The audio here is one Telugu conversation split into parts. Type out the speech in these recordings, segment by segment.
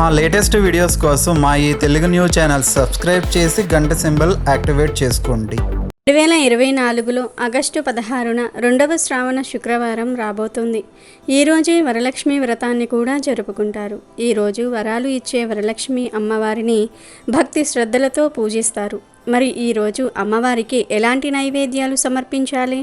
మా లేటెస్ట్ వీడియోస్ కోసం మా ఈ తెలుగు న్యూస్ ఛానల్ సబ్స్క్రైబ్ చేసి గంట సింబల్ యాక్టివేట్ చేసుకోండి. రెండు వేల ఇరవై నాలుగులో ఆగస్టు పదహారున రెండవ శ్రావణ శుక్రవారం రాబోతుంది. ఈరోజే వరలక్ష్మి వ్రతాన్ని కూడా జరుపుకుంటారు. ఈరోజు వరాలు ఇచ్చే వరలక్ష్మి అమ్మవారిని భక్తి శ్రద్ధలతో పూజిస్తారు. మరి ఈరోజు అమ్మవారికి ఎలాంటి నైవేద్యాలు సమర్పించాలి?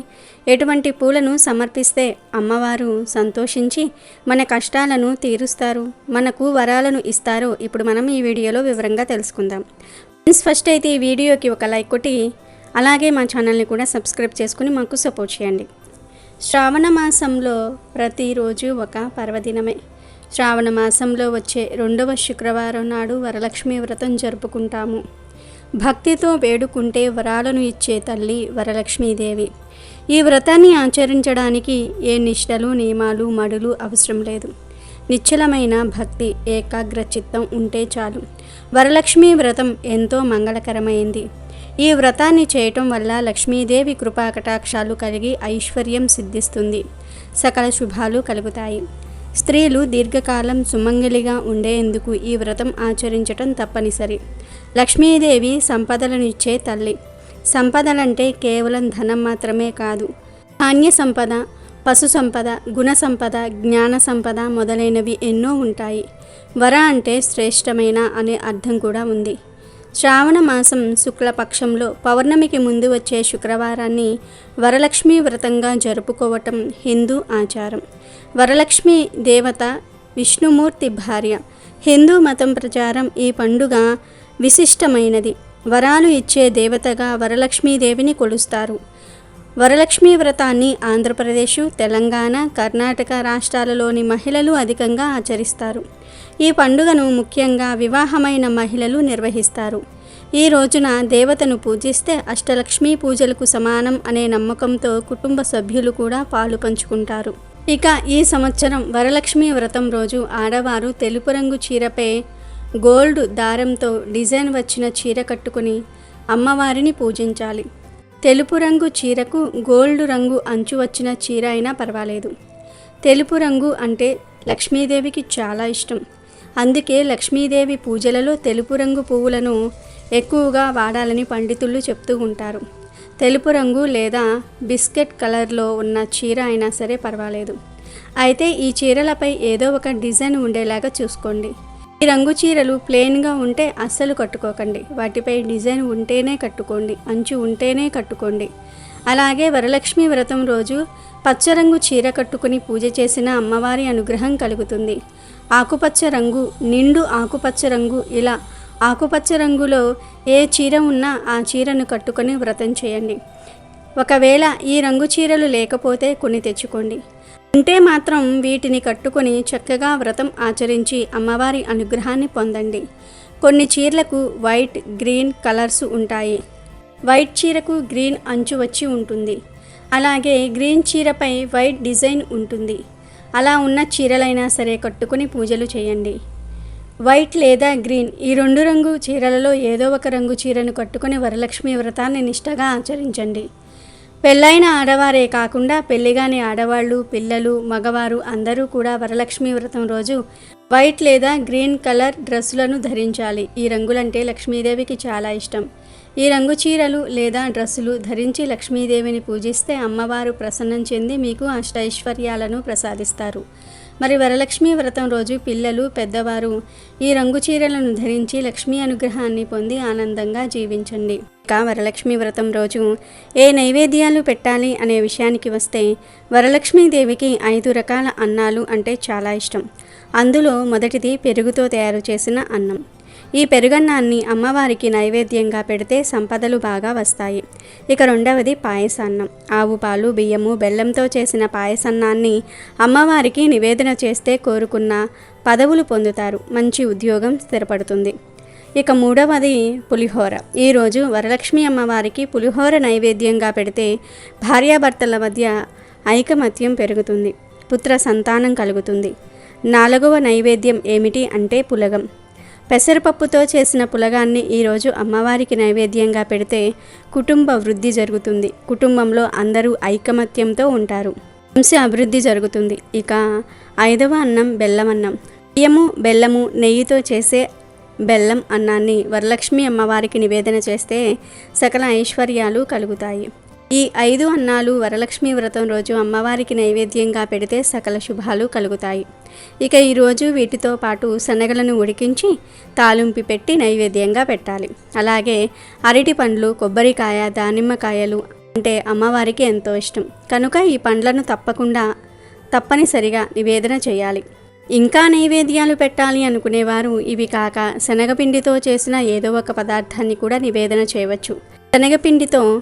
ఎటువంటి పూలను సమర్పిస్తే అమ్మవారు సంతోషించి మన కష్టాలను తీరుస్తారు మనకు వరాలను ఇస్తారో ఇప్పుడు మనం ఈ వీడియోలో వివరంగా తెలుసుకుందాం. ఫ్రెండ్స్ ఫస్ట్ అయితే ఈ వీడియోకి ఒక లైక్ కొట్టి అలాగే మా ఛానల్ని కూడా సబ్స్క్రైబ్ చేసుకుని మాకు సపోర్ట్ చేయండి. శ్రావణ మాసంలో ప్రతిరోజు ఒక పర్వదినమే. శ్రావణ మాసంలో వచ్చే రెండవ శుక్రవారం నాడు వరలక్ష్మి వ్రతం జరుపుకుంటాము. భక్తితో వేడుకుంటే వరాలను ఇచ్చే తల్లి వరలక్ష్మీదేవి. ఈ వ్రతాన్ని ఆచరించడానికి ఏ నిష్టలు నియమాలు మడులు అవసరం లేదు. నిశ్చలమైన భక్తి ఏకాగ్ర చిత్తం ఉంటే చాలు. వరలక్ష్మీ వ్రతం ఎంతో మంగళకరమైంది. ఈ వ్రతాన్ని చేయటం వల్ల లక్ష్మీదేవి కృపాకటాక్షాలు కలిగి ఐశ్వర్యం సిద్ధిస్తుంది. సకల శుభాలు కలుగుతాయి. స్త్రీలు దీర్ఘకాలం సుమంగలిగా ఉండేందుకు ఈ వ్రతం ఆచరించటం తప్పనిసరి. లక్ష్మీదేవి సంపదలనిచ్చే తల్లి. సంపదలంటే కేవలం ధనం మాత్రమే కాదు. ధాన్య సంపద పశు సంపద గుణ సంపద జ్ఞాన సంపద మొదలైనవి ఎన్నో ఉంటాయి. వర అంటే శ్రేష్టమైన అనే అర్థం కూడా ఉంది. శ్రావణ మాసం శుక్లపక్షంలో పౌర్ణమికి ముందు వచ్చే శుక్రవారాన్ని వరలక్ష్మి వ్రతంగా జరుపుకోవటం హిందూ ఆచారం. వరలక్ష్మి దేవత విష్ణుమూర్తి భార్య. హిందూ మతం ప్రచారం ఈ పండుగ విశిష్టమైనది. వరాలు ఇచ్చే దేవతగా వరలక్ష్మీదేవిని కొలుస్తారు. వరలక్ష్మీ వ్రతాన్ని ఆంధ్రప్రదేశ్ తెలంగాణ కర్ణాటక రాష్ట్రాలలోని మహిళలు అధికంగా ఆచరిస్తారు. ఈ పండుగను ముఖ్యంగా వివాహమైన మహిళలు నిర్వహిస్తారు. ఈ రోజున దేవతను పూజిస్తే అష్టలక్ష్మీ పూజలకు సమానం అనే నమ్మకంతో కుటుంబ సభ్యులు కూడా పాలు పంచుకుంటారు. ఇక ఈ సంవత్సరం వరలక్ష్మీ వ్రతం రోజు ఆడవారు తెలుపు రంగు చీరపై గోల్డ్ దారంతో డిజైన్ వచ్చిన చీర కట్టుకుని అమ్మవారిని పూజించాలి. తెలుపు రంగు చీరకు గోల్డ్ రంగు అంచు వచ్చిన చీర అయినా పర్వాలేదు. తెలుపు రంగు అంటే లక్ష్మీదేవికి చాలా ఇష్టం. అందుకే లక్ష్మీదేవి పూజలలో తెలుపు రంగు పువ్వులను ఎక్కువగా వాడాలని పండితులు చెప్తూ ఉంటారు. తెలుపు రంగు లేదా బిస్కెట్ కలర్లో ఉన్న చీర అయినా సరే పర్వాలేదు. అయితే ఈ చీరలపై ఏదో ఒక డిజైన్ ఉండేలాగా చూసుకోండి. ఈ రంగు చీరలు ప్లెయిన్గా ఉంటే అస్సలు కట్టుకోకండి. వాటిపై డిజైన్ ఉంటేనే కట్టుకోండి. అంచు ఉంటేనే కట్టుకోండి. అలాగే వరలక్ష్మి వ్రతం రోజు పచ్చరంగు చీర కట్టుకుని పూజ చేసిన అమ్మవారి అనుగ్రహం కలుగుతుంది. ఆకుపచ్చ రంగు నిండు ఆకుపచ్చ రంగు ఇలా ఆకుపచ్చ రంగులో ఏ చీర ఉన్నా ఆ చీరను కట్టుకొని వ్రతం చేయండి. ఒకవేళ ఈ రంగు చీరలు లేకపోతే కొన్ని తెచ్చుకోండి. ఉంటే మాత్రం వీటిని కట్టుకొని చక్కగా వ్రతం ఆచరించి అమ్మవారి అనుగ్రహాన్ని పొందండి. కొన్ని చీరలకు వైట్ గ్రీన్ కలర్స్ ఉంటాయి. వైట్ చీరకు గ్రీన్ అంచు వచ్చి ఉంటుంది. అలాగే గ్రీన్ చీరపై వైట్ డిజైన్ ఉంటుంది. అలా ఉన్న చీరలైనా సరే కట్టుకుని పూజలు చేయండి. వైట్ లేదా గ్రీన్ ఈ రెండు రంగు చీరలలో ఏదో ఒక రంగు చీరను కట్టుకుని వరలక్ష్మి వ్రతాన్ని నిష్టగా ఆచరించండి. పెళ్ళైన ఆడవారే కాకుండా పెళ్ళిగాని ఆడవాళ్ళు పిల్లలు మగవారు అందరూ కూడా వరలక్ష్మి వ్రతం రోజు వైట్ లేదా గ్రీన్ కలర్ డ్రెస్సులను ధరించాలి. ఈ రంగులంటే లక్ష్మీదేవికి చాలా ఇష్టం. ఈ రంగు చీరలు లేదా డ్రెస్సులు ధరించి లక్ష్మీదేవిని పూజిస్తే అమ్మవారు ప్రసన్నం చెంది మీకు అష్టైశ్వర్యాలను ప్రసాదిస్తారు. మరి వరలక్ష్మి వ్రతం రోజు పిల్లలు పెద్దవారు ఈ రంగు చీరలను ధరించి లక్ష్మీ అనుగ్రహాన్ని పొంది ఆనందంగా జీవించండి. ఇక వరలక్ష్మి వ్రతం రోజు ఏ నైవేద్యాలు పెట్టాలి అనే విషయానికి వస్తే వరలక్ష్మీదేవికి ఐదు రకాల అన్నాలు అంటే చాలా ఇష్టం. అందులో మొదటిది పెరుగుతో తయారు చేసిన అన్నం. ఈ పెరుగన్నాన్ని అమ్మవారికి నైవేద్యంగా పెడితే సంపదలు బాగా వస్తాయి. ఇక రెండవది పాయసాన్నం. ఆవు పాలు బియ్యము బెల్లంతో చేసిన పాయసన్నాన్ని అమ్మవారికి నివేదన చేస్తే కోరుకున్న పదవులు పొందుతారు. మంచి ఉద్యోగం స్థిరపడుతుంది. ఇక మూడవది పులిహోర. ఈరోజు వరలక్ష్మి అమ్మవారికి పులిహోర నైవేద్యంగా పెడితే భార్యాభర్తల మధ్య ఐకమత్యం పెరుగుతుంది పుత్ర సంతానం కలుగుతుంది. నాలుగవ నైవేద్యం ఏమిటి అంటే పులగం. పెసరపప్పుతో చేసిన పులగాన్ని ఈరోజు అమ్మవారికి నైవేద్యంగా పెడితే కుటుంబ వృద్ధి జరుగుతుంది. కుటుంబంలో అందరూ ఐకమత్యంతో ఉంటారు. వంశ అభివృద్ధి జరుగుతుంది. ఇక ఐదవ అన్నం బెల్లం అన్నం బియ్యము బెల్లము నెయ్యితో చేసే బెల్లం అన్నాన్ని వరలక్ష్మి అమ్మవారికి నివేదన చేస్తే సకల ఐశ్వర్యాలు కలుగుతాయి. ఈ ఐదు అన్నాలు వరలక్ష్మి వ్రతం రోజు అమ్మవారికి నైవేద్యంగా పెడితే సకల శుభాలు కలుగుతాయి. ఇక ఈరోజు వీటితో పాటు శనగలను ఉడికించి తాలింపి పెట్టి నైవేద్యంగా పెట్టాలి. అలాగే అరటి పండ్లు కొబ్బరికాయ దానిమ్మకాయలు అంటే అమ్మవారికి ఎంతో ఇష్టం. కనుక ఈ పండ్లను తప్పకుండా తప్పనిసరిగా నివేదన చేయాలి. ఇంకా నైవేద్యాలు పెట్టాలి అనుకునేవారు. ఇవి కాక శనగపిండితో చేసిన ఏదో ఒక పదార్థాన్ని కూడా నివేదన చేయవచ్చు. శనగపిండితో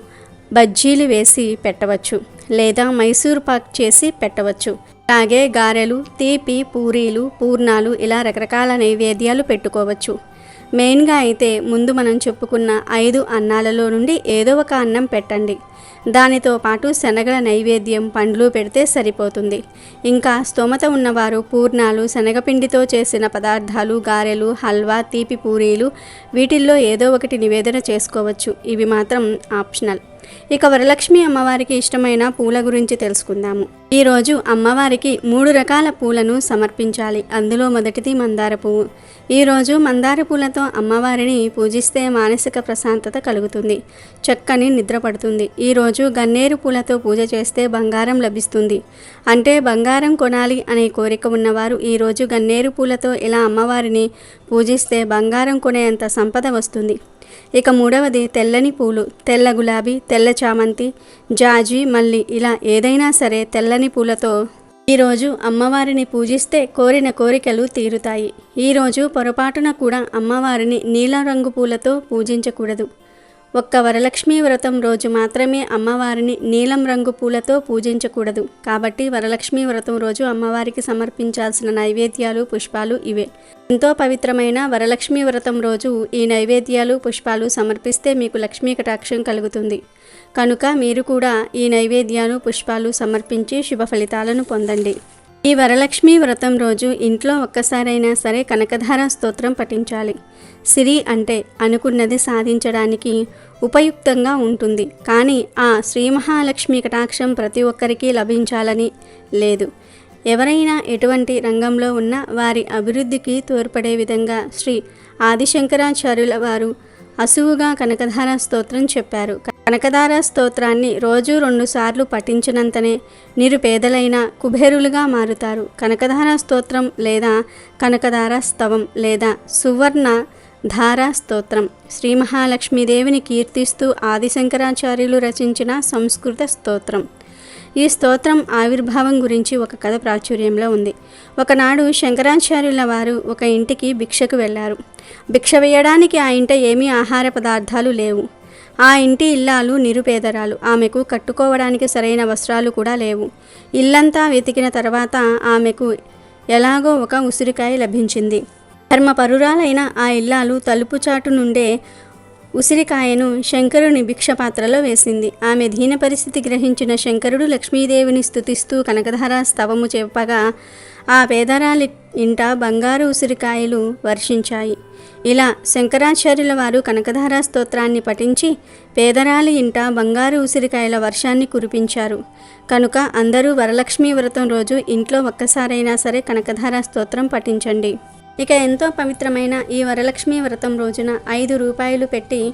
బజ్జీలు వేసి పెట్టవచ్చు లేదా మైసూర్ పాక్ చేసి పెట్టవచ్చు. అలాగే గారెలు తీపి పూరీలు పూర్ణాలు ఇలా రకరకాల నైవేద్యాలు పెట్టుకోవచ్చు. మెయిన్గా అయితే ముందు మనం చెప్పుకున్న ఐదు అన్నాలలో నుండి ఏదో ఒక అన్నం పెట్టండి. దానితో పాటు శనగల నైవేద్యం పండ్లు పెడితే సరిపోతుంది. ఇంకా స్తోమత ఉన్నవారు పూర్ణాలు శనగపిండితో చేసిన పదార్థాలు గారెలు హల్వా తీపి పూరీలు వీటిల్లో ఏదో ఒకటి నివేదన చేసుకోవచ్చు. ఇవి మాత్రం ఆప్షనల్. ఇక వరలక్ష్మి అమ్మవారికి ఇష్టమైన పూల గురించి తెలుసుకుందాము. ఈరోజు అమ్మవారికి మూడు రకాల పూలను సమర్పించాలి. అందులో మొదటిది మందార పువ్వు. ఈరోజు మందార పూలతో అమ్మవారిని పూజిస్తే మానసిక ప్రశాంతత కలుగుతుంది. చక్కని నిద్ర పడుతుంది. ఈరోజు గన్నేరు పూలతో పూజ చేస్తే బంగారం లభిస్తుంది. అంటే బంగారం కొనాలి అనే కోరిక ఉన్నవారు ఈరోజు గన్నేరు పూలతో ఇలా అమ్మవారిని పూజిస్తే బంగారం కొనేంత సంపద వస్తుంది. ఇక మూడవది తెల్లని పూలు. తెల్ల గులాబీ తెల్ల చామంతి జాజి మల్లి ఇలా ఏదైనా సరే తెల్లని పూలతో ఈరోజు అమ్మవారిని పూజిస్తే కోరిన కోరికలు తీరుతాయి. ఈరోజు పొరపాటున కూడా అమ్మవారిని నీలం రంగు పూలతో పూజించకూడదు. ఒక్క వరలక్ష్మీ వ్రతం రోజు మాత్రమే అమ్మవారిని నీలం రంగు పూలతో పూజించకూడదు. కాబట్టి వరలక్ష్మీ వ్రతం రోజు అమ్మవారికి సమర్పించాల్సిన నైవేద్యాలు పుష్పాలు ఇవే. ఎంతో పవిత్రమైన వరలక్ష్మీ వ్రతం రోజు ఈ నైవేద్యాలు పుష్పాలు సమర్పిస్తే మీకు లక్ష్మీ కటాక్షం కలుగుతుంది. కనుక మీరు కూడా ఈ నైవేద్యాలు పుష్పాలు సమర్పించి శుభ ఫలితాలను పొందండి. ఈ వరలక్ష్మి వ్రతం రోజు ఇంట్లో ఒక్కసారైనా సరే కనకధార స్తోత్రం పఠించాలి. సిరి అంటే అనుకున్నది సాధించడానికి ఉపయుక్తంగా ఉంటుంది. కానీ ఆ శ్రీ మహాలక్ష్మి కటాక్షం ప్రతి ఒక్కరికి లభించాలని లేదు. ఎవరైనా ఎటువంటి రంగంలో ఉన్న వారి అభివృద్ధికి తోడ్పడే విధంగా శ్రీ ఆదిశంకరాచార్యుల వారు అసువుగా కనకధార స్తోత్రం చెప్పారు. కనకధార స్తోత్రాన్ని రోజు రెండుసార్లు పఠించినంతనే నిరుపేదలైన కుబేరులుగా మారుతారు. కనకధార స్తోత్రం లేదా కనకధార స్తవం లేదా సువర్ణ ధారా స్తోత్రం శ్రీ మహాలక్ష్మీదేవిని కీర్తిస్తూ ఆదిశంకరాచార్యులు రచించిన సంస్కృత స్తోత్రం. ఈ స్తోత్రం ఆవిర్భావం గురించి ఒక కథ ప్రాచుర్యంలో ఉంది. ఒకనాడు శంకరాచార్యుల వారు ఒక ఇంటికి భిక్షకు వెళ్ళారు భిక్ష వేయడానికి ఆ ఇంట ఏమీ ఆహార పదార్థాలు లేవు. ఆ ఇంటి ఇల్లాలు నిరుపేదరాలు. ఆమెకు కట్టుకోవడానికి సరైన వస్త్రాలు కూడా లేవు. ఇల్లంతా వెతికిన తర్వాత ఆమెకు ఎలాగో ఒక ఉసిరికాయ లభించింది. ధర్మపరురాలైన ఆ ఇల్లాలు తలుపు చాటు నుండే ఉసిరికాయను శంకరుని భిక్షపాత్రలో వేసింది. ఆమె దీన పరిస్థితి గ్రహించిన శంకరుడు లక్ష్మీదేవిని స్థుతిస్తూ కనకధార స్తవము చెప్పగా ఆ పేదరాలి ఇంట బంగారు ఉసిరికాయలు వర్షించాయి. ఇలా శంకరాచార్యుల వారు కనకధార స్తోత్రాన్ని పఠించి పేదరాలి ఇంట బంగారు ఉసిరికాయల వర్షాన్ని కురిపించారు. కనుక అందరూ వరలక్ష్మీ వ్రతం రోజు ఇంట్లో ఒక్కసారైనా సరే కనకధార స్తోత్రం పఠించండి. ఇక ఎంతో పవిత్రమైన ఈ వరలక్ష్మీ వ్రతం రోజున ఐదు రూపాయలు పెట్టి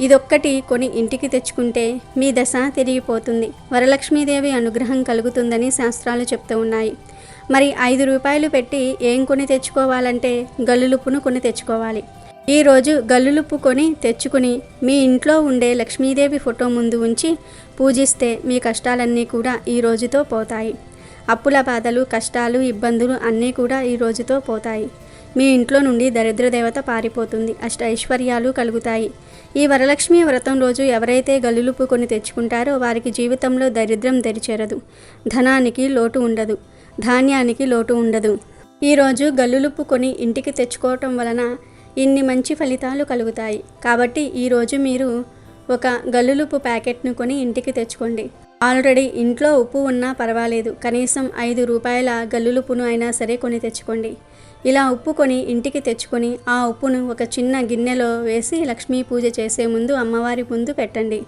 ఇదొక్కటి కొని ఇంటికి తెచ్చుకుంటే మీ దశ తిరిగిపోతుంది. వరలక్ష్మీదేవి అనుగ్రహం కలుగుతుందని శాస్త్రాలు చెప్తూ ఉన్నాయి. మరి ఐదు రూపాయలు పెట్టి ఏం కొని తెచ్చుకోవాలంటే గల్లులుప్పును కొని తెచ్చుకోవాలి. ఈరోజు గల్లులుప్పు కొని తెచ్చుకుని మీ ఇంట్లో ఉండే లక్ష్మీదేవి ఫోటో ముందు ఉంచి పూజిస్తే మీ కష్టాలన్నీ కూడా ఈ రోజుతో పోతాయి. అప్పుల బాధలు కష్టాలు ఇబ్బందులు అన్నీ కూడా ఈ రోజుతో పోతాయి. మీ ఇంట్లో నుండి దరిద్ర దేవత పారిపోతుంది అష్ట ఐశ్వర్యాలు కలుగుతాయి. ఈ వరలక్ష్మి వ్రతం రోజు ఎవరైతే గల్లులుపు కొని తెచ్చుకుంటారో వారికి జీవితంలో దరిద్రం తెరిచేరదు ధనానికి లోటు ఉండదు. ధాన్యానికి లోటు ఉండదు. ఈరోజు గల్లులుప్పు కొని ఇంటికి తెచ్చుకోవటం వలన ఇన్ని మంచి ఫలితాలు కలుగుతాయి. కాబట్టి ఈరోజు మీరు ఒక గల్లులుప్పు ప్యాకెట్ను కొని ఇంటికి తెచ్చుకోండి. ఆల్రెడీ ఇంట్లో ఉప్పు ఉన్నా పర్వాలేదు. కనీసం ఐదు రూపాయల గల్లులుప్పును అయినా సరే కొని తెచ్చుకోండి. ఇలా ఉప్పు కొని ఇంటికి తెచ్చుకొని ఆ ఉప్పును ఒక చిన్న గిన్నెలో వేసి లక్ష్మీ పూజ చేసే ముందు అమ్మవారి ముందు పెట్టండి.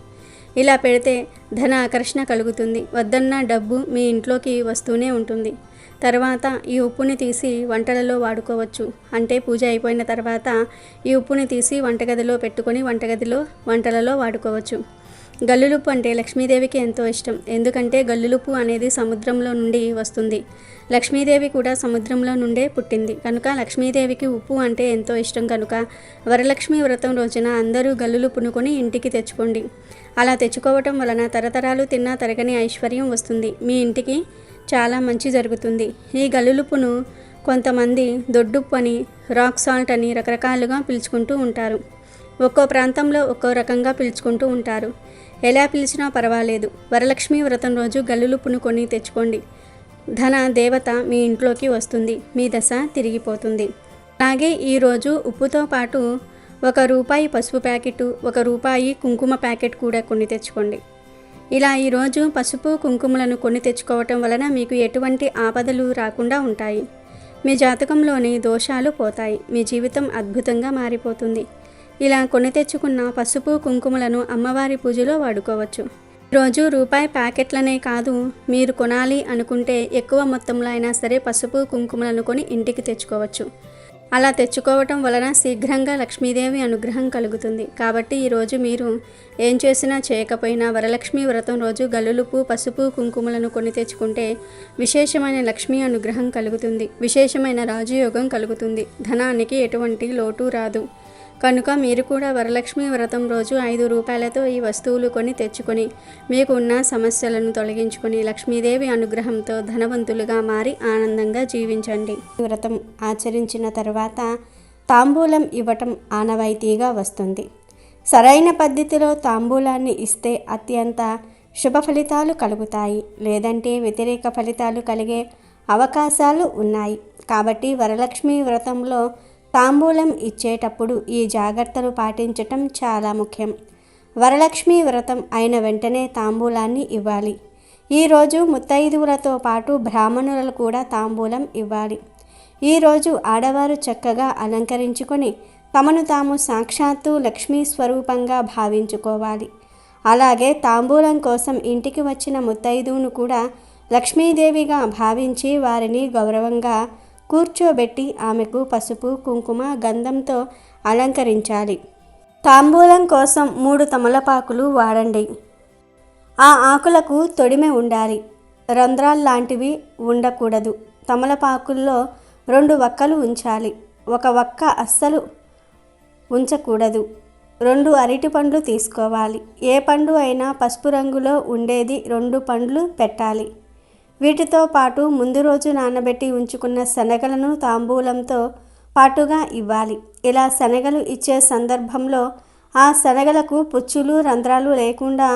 ఇలా పెడితే ధన ఆకర్షణ కలుగుతుంది. వద్దన్న డబ్బు మీ ఇంట్లోకి వస్తూనే ఉంటుంది. తర్వాత ఈ ఉప్పుని తీసి వంటలలో వాడుకోవచ్చు. అంటే పూజ అయిపోయిన తర్వాత ఈ ఉప్పుని తీసి వంటగదిలో పెట్టుకొని వంటగదిలో వంటలలో వాడుకోవచ్చు. గల్లులుప్పు అంటే లక్ష్మీదేవికి ఎంతో ఇష్టం. ఎందుకంటే గల్లులుప్పు అనేది సముద్రంలో నుండి వస్తుంది. లక్ష్మీదేవి కూడా సముద్రంలో నుండే పుట్టింది. కనుక లక్ష్మీదేవికి ఉప్పు అంటే ఎంతో ఇష్టం కనుక వరలక్ష్మి వ్రతం రోజున అందరూ గల్లులు పునుకొని ఇంటికి తెచ్చుకోండి. అలా తెచ్చుకోవటం వలన తరతరాలు తిన్నా తరగని ఐశ్వర్యం వస్తుంది. మీ ఇంటికి చాలా మంచి జరుగుతుంది. ఈ గల్లులుప్పును కొంతమంది దొడ్డుప్పు అని రాక్ సాల్ట్ అని రకరకాలుగా పిలుచుకుంటూ ఉంటారు. ఒక్కో ప్రాంతంలో ఒక్కో రకంగా పిలుచుకుంటూ ఉంటారు. ఎలా పిలిచినా పర్వాలేదు. వరలక్ష్మి వ్రతం రోజు గల్లులుప్పును కొని తెచ్చుకోండి. ధన దేవత మీ ఇంట్లోకి వస్తుంది. మీ దశ తిరిగిపోతుంది. అలాగే ఈరోజు ఉప్పుతో పాటు ఒక రూపాయి పసుపు ప్యాకెట్ ఒక రూపాయి కుంకుమ ప్యాకెట్ కూడా కొన్ని తెచ్చుకోండి. ఇలా ఈరోజు పసుపు కుంకుమలను కొన్ని తెచ్చుకోవటం వలన మీకు ఎటువంటి ఆపదలు రాకుండా ఉంటాయి. మీ జాతకంలోని దోషాలు పోతాయి. మీ జీవితం అద్భుతంగా మారిపోతుంది. ఇలా కొని తెచ్చుకున్న పసుపు కుంకుమలను అమ్మవారి పూజలో వాడుకోవచ్చు. రోజు రూపాయి ప్యాకెట్లనే కాదు మీరు కొనాలి అనుకుంటే ఎక్కువ మొత్తంలో అయినా సరే పసుపు కుంకుమలను కొని ఇంటికి తెచ్చుకోవచ్చు. అలా తెచ్చుకోవటం వలన శీఘ్రంగా లక్ష్మీదేవి అనుగ్రహం కలుగుతుంది. కాబట్టి ఈరోజు మీరు ఏం చేసినా చేయకపోయినా వరలక్ష్మి వ్రతం రోజు గల్లులుపు పసుపు కుంకుమలను కొని తెచ్చుకుంటే విశేషమైన లక్ష్మీ అనుగ్రహం కలుగుతుంది. విశేషమైన రాజయోగం కలుగుతుంది. ధనానికి ఎటువంటి లోటు రాదు. కనుక మీరు కూడా వరలక్ష్మి వ్రతం రోజు ఐదు రూపాయలతో ఈ వస్తువులు కొని తెచ్చుకొని మీకు ఉన్న సమస్యలను తొలగించుకొని లక్ష్మీదేవి అనుగ్రహంతో ధనవంతులుగా మారి ఆనందంగా జీవించండి. వ్రతం ఆచరించిన తర్వాత తాంబూలం ఇవ్వటం ఆనవాయితీగా వస్తుంది. సరైన పద్ధతిలో తాంబూలాన్ని ఇస్తే అత్యంత శుభ ఫలితాలు కలుగుతాయి. లేదంటే వ్యతిరేక ఫలితాలు కలిగే అవకాశాలు ఉన్నాయి. కాబట్టి వరలక్ష్మి వ్రతంలో తాంబూలం ఇచ్చేటప్పుడు ఈ జాగ్రత్తలు పాటించటం చాలా ముఖ్యం. వరలక్ష్మి వ్రతం అయిన వెంటనే తాంబూలాన్ని ఇవ్వాలి. ఈరోజు ముత్తైదువులతో పాటు బ్రాహ్మణులు కూడా తాంబూలం ఇవ్వాలి. ఈరోజు ఆడవారు చక్కగా అలంకరించుకొని తమను తాము సాక్షాత్తు లక్ష్మీ స్వరూపంగా భావించుకోవాలి. అలాగే తాంబూలం కోసం ఇంటికి వచ్చిన ముత్తైదువును కూడా లక్ష్మీదేవిగా భావించి వారిని గౌరవంగా కూర్చోబెట్టి ఆమెకు పసుపు కుంకుమ గంధంతో అలంకరించాలి. తాంబూలం కోసం మూడు తమలపాకులు వాడండి. ఆ ఆకులకు తొడిమె ఉండాలి. రంధ్రాల్లాంటివి ఉండకూడదు. తమలపాకుల్లో రెండు వక్కలు ఉంచాలి. ఒక వక్క అస్సలు ఉంచకూడదు. రెండు అరటి పండ్లు తీసుకోవాలి. ఏ పండు అయినా పసుపు రంగులో ఉండేది రెండు పండ్లు పెట్టాలి. వీటితో పాటు ముందు రోజు నానబెట్టి ఉంచుకున్న శనగలను తాంబూలంతో పాటుగా ఇవ్వాలి. ఇలా శనగలు ఇచ్చే సందర్భంలో ఆ శనగలకు పుచ్చులు రంధ్రాలు లేకుండా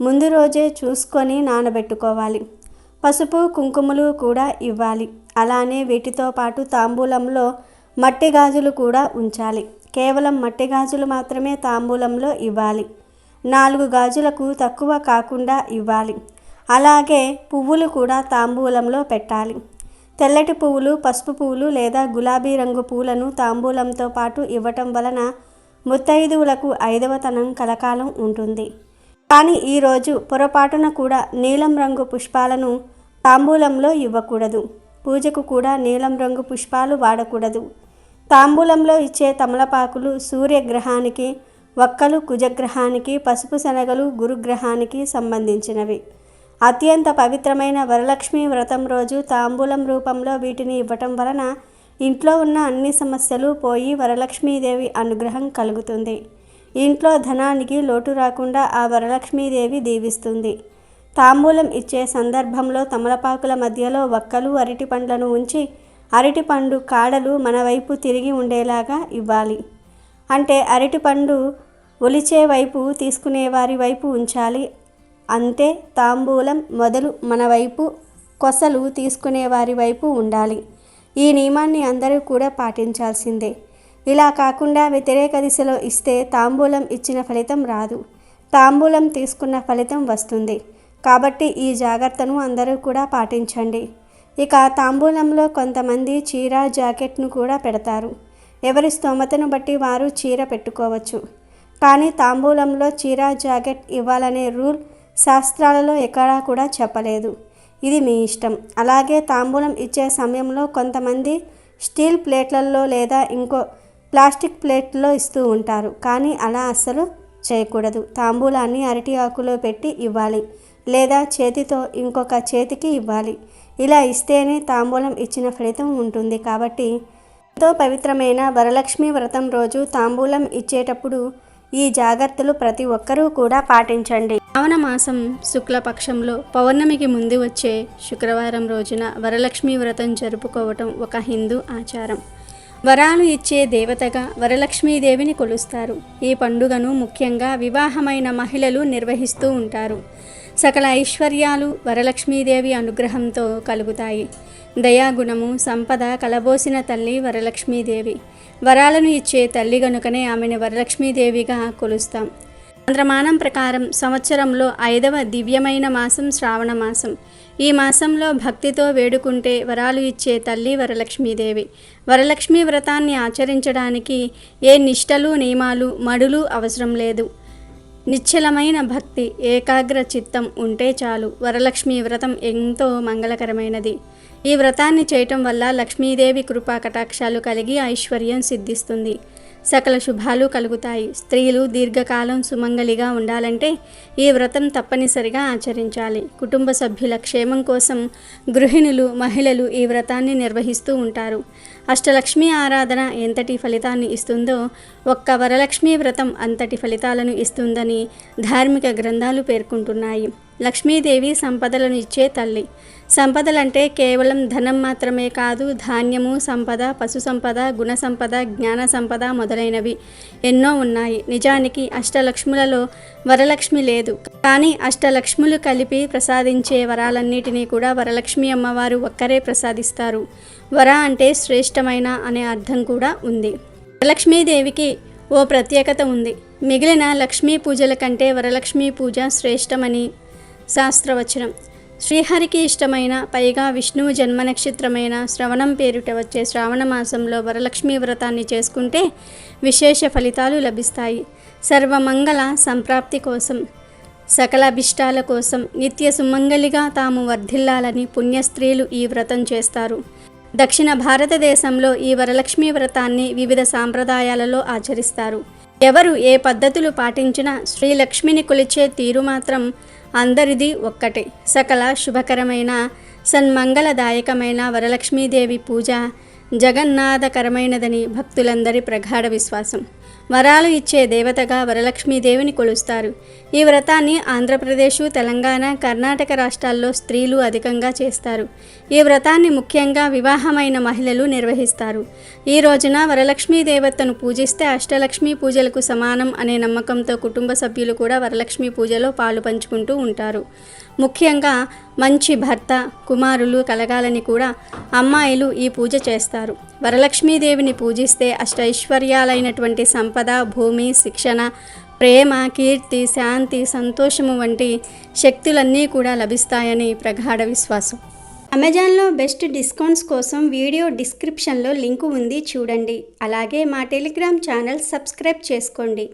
ముందు రోజే చూసుకొని నానబెట్టుకోవాలి. పసుపు కుంకుమలు కూడా ఇవ్వాలి. అలానే వీటితో పాటు తాంబూలంలో మట్టి గాజులు కూడా ఉంచాలి. కేవలం మట్టి గాజులు మాత్రమే తాంబూలంలో ఇవ్వాలి. నాలుగు గాజులకు తక్కువ కాకుండా ఇవ్వాలి. అలాగే పువ్వులు కూడా తాంబూలంలో పెట్టాలి. తెల్లటి పువ్వులు పసుపు పువ్వులు లేదా గులాబీ రంగు పూలను తాంబూలంతో పాటు ఇవ్వటం వలన ముత్తైదువులకు ఐదవతనం కలకాలం ఉంటుంది. కానీ ఈరోజు పొరపాటున కూడా నీలం రంగు పుష్పాలను తాంబూలంలో ఇవ్వకూడదు. పూజకు కూడా నీలం రంగు పుష్పాలు వాడకూడదు. తాంబూలంలో ఇచ్చే తమలపాకులు సూర్యగ్రహానికి వక్కలు కుజగ్రహానికి పసుపు శనగలు గురుగ్రహానికి సంబంధించినవి. అత్యంత పవిత్రమైన వరలక్ష్మి వ్రతం రోజు తాంబూలం రూపంలో వీటిని ఇవ్వటం వలన ఇంట్లో ఉన్న అన్ని సమస్యలు పోయి వరలక్ష్మీదేవి అనుగ్రహం కలుగుతుంది. ఇంట్లో ధనానికి లోటు రాకుండా ఆ వరలక్ష్మీదేవి దీవిస్తుంది. తాంబూలం ఇచ్చే సందర్భంలో తమలపాకుల మధ్యలో వక్కలు అరటి పండ్లను ఉంచి అరటి పండు కాడలు మన వైపు తిరిగి ఉండేలాగా ఇవ్వాలి. అంటే అరటి పండు ఒలిచే వైపు తీసుకునే వారి వైపు ఉంచాలి. అంతే తాంబూలం మొదలు మన వైపు కొసలు తీసుకునే వారి వైపు ఉండాలి. ఈ నియమాన్ని అందరూ కూడా పాటించాల్సిందే. ఇలా కాకుండా వ్యతిరేక దిశలో ఇస్తే తాంబూలం ఇచ్చిన ఫలితం రాదు. తాంబూలం తీసుకున్న ఫలితం వస్తుంది. కాబట్టి ఈ జాగ్రత్తను అందరూ కూడా పాటించండి. ఇక తాంబూలంలో కొంతమంది చీర జాకెట్ను కూడా పెడతారు. ఎవరి స్తోమతను బట్టి వారు చీర పెట్టుకోవచ్చు. కానీ తాంబూలంలో చీర జాకెట్ ఇవ్వాలనే రూల్ శాస్త్రాలలో ఎక్కడా కూడా చెప్పలేదు. ఇది మీ ఇష్టం. అలాగే తాంబూలం ఇచ్చే సమయంలో కొంతమంది స్టీల్ ప్లేట్లలో లేదా ఇంకో ప్లాస్టిక్ ప్లేట్లో ఇస్తూ ఉంటారు. కానీ అలా అస్సలు చేయకూడదు. తాంబూలాన్ని అరటి ఆకులో పెట్టి ఇవ్వాలి లేదా చేతితో ఇంకొక చేతికి ఇవ్వాలి. ఇలా ఇస్తేనే తాంబూలం ఇచ్చిన ఫలితం ఉంటుంది. కాబట్టి ఎంతో పవిత్రమైన వరలక్ష్మి వ్రతం రోజు తాంబూలం ఇచ్చేటప్పుడు ఈ జాగ్రత్తలు ప్రతి ఒక్కరూ కూడా పాటించండి. శ్రావణ మాసం శుక్లపక్షంలో పౌర్ణమికి ముందు వచ్చే శుక్రవారం రోజున వరలక్ష్మి వ్రతం జరుపుకోవటం ఒక హిందూ ఆచారం. వరాలు ఇచ్చే దేవతగా వరలక్ష్మీదేవిని కొలుస్తారు. ఈ పండుగను ముఖ్యంగా వివాహమైన మహిళలు నిర్వహిస్తూ ఉంటారు. సకల ఐశ్వర్యాలు వరలక్ష్మీదేవి అనుగ్రహంతో కలుగుతాయి. దయాగుణము సంపద కలబోసిన తల్లి వరలక్ష్మీదేవి. వరాలను ఇచ్చే తల్లి గనుకనే ఆమెను వరలక్ష్మీదేవిగా కొలుస్తాం. చంద్రమానం ప్రకారం సంవత్సరంలో ఐదవ దివ్యమైన మాసం శ్రావణ మాసం. ఈ మాసంలో భక్తితో వేడుకుంటే వరాలు ఇచ్చే తల్లి వరలక్ష్మీదేవి. వరలక్ష్మీ వ్రతాన్ని ఆచరించడానికి ఏ నిష్టలు నియమాలు మడులు అవసరం లేదు. నిశ్చలమైన భక్తి ఏకాగ్ర చిత్తం ఉంటే చాలు. వరలక్ష్మి వ్రతం ఎంతో మంగళకరమైనది. ఈ వ్రతాన్ని చేయటం వల్ల లక్ష్మీదేవి కృపా కటాక్షాలు కలిగి ఐశ్వర్యం సిద్ధిస్తుంది. సకల శుభాలు కలుగుతాయి. స్త్రీలు దీర్ఘకాలం సుమంగలిగా ఉండాలంటే ఈ వ్రతం తప్పనిసరిగా ఆచరించాలి. కుటుంబ సభ్యుల క్షేమం కోసం గృహిణులు మహిళలు ఈ వ్రతాన్ని నిర్వహిస్తూ ఉంటారు. అష్టలక్ష్మి ఆరాధన ఎంతటి ఫలితాన్ని ఇస్తుందో ఒక్క వరలక్ష్మి వ్రతం అంతటి ఫలితాలను ఇస్తుందని ధార్మిక గ్రంథాలు పేర్కొంటున్నాయి. లక్ష్మీదేవి సంపదలను ఇచ్చే తల్లి. సంపదలంటే కేవలం ధనం మాత్రమే కాదు ధాన్యము సంపద పశు సంపద గుణ సంపద జ్ఞాన సంపద మొదలైనవి ఎన్నో ఉన్నాయి. నిజానికి అష్టలక్ష్ములలో వరలక్ష్మి లేదు. కానీ అష్టలక్ష్ములు కలిపి ప్రసాదించే వరాలన్నిటినీ కూడా వరలక్ష్మి అమ్మవారు ఒక్కరే ప్రసాదిస్తారు. వర అంటే శ్రేష్టమైన అనే అర్థం కూడా ఉంది. వరలక్ష్మీదేవికి ఓ ప్రత్యేకత ఉంది. మిగిలిన లక్ష్మీ పూజల కంటే వరలక్ష్మీ పూజ శ్రేష్టమని శాస్త్రవచనం. శ్రీహరికి ఇష్టమైన పైగా విష్ణువు జన్మ నక్షత్రమైన శ్రవణం పేరుట వచ్చే శ్రావణ మాసంలో వరలక్ష్మీ వ్రతాన్ని చేసుకుంటే విశేష ఫలితాలు లభిస్తాయి. సర్వమంగళ సంప్రాప్తి కోసం సకల అభిష్టాల కోసం నిత్య సుమంగలిగా తాము వర్ధిల్లాలని పుణ్యస్త్రీలు ఈ వ్రతం చేస్తారు. దక్షిణ భారతదేశంలో ఈ వరలక్ష్మి వ్రతాన్ని వివిధ సాంప్రదాయాలలో ఆచరిస్తారు. ఎవరు ఏ పద్ధతులు పాటించినా శ్రీలక్ష్మిని కొలిచే తీరు మాత్రం అందరిది ఒక్కటే. సకల శుభకరమైన సన్మంగళదాయకమైన వరలక్ష్మీదేవి పూజ జగన్నాథకరమైనదని భక్తులందరి ప్రగాఢ విశ్వాసం. వరాలు ఇచ్చే దేవతగా వరలక్ష్మీదేవిని కొలుస్తారు. ఈ వ్రతాన్ని ఆంధ్రప్రదేశ్ తెలంగాణ కర్ణాటక రాష్ట్రాల్లో స్త్రీలు అధికంగా చేస్తారు. ఈ వ్రతాన్ని ముఖ్యంగా వివాహమైన మహిళలు నిర్వహిస్తారు. ఈ రోజున వరలక్ష్మీ దేవతను పూజిస్తే అష్టలక్ష్మి పూజలకు సమానం అనే నమ్మకంతో కుటుంబ సభ్యులు కూడా వరలక్ష్మి పూజలో పాలు పంచుకుంటూ ఉంటారు. ముఖ్యంగా మంచి భర్త కుమారులు కలగాలని కూడా అమ్మాయిలు ఈ పూజ చేస్తారు. వరలక్ష్మీదేవిని పూజిస్తే అష్టైశ్వర్యాలైనటువంటి సంపద భూమి శిక్షణ ప్రేమ కీర్తి శాంతి సంతోషము వంటి శక్తులన్నీ కూడా లభిస్తాయని ప్రగాఢ విశ్వాసం. అమెజాన్లో బెస్ట్ డిస్కౌంట్స్ కోసం వీడియో డిస్క్రిప్షన్లో లింకు ఉంది చూడండి. అలాగే మా టెలిగ్రామ్ ఛానల్ సబ్స్క్రైబ్ చేసుకోండి.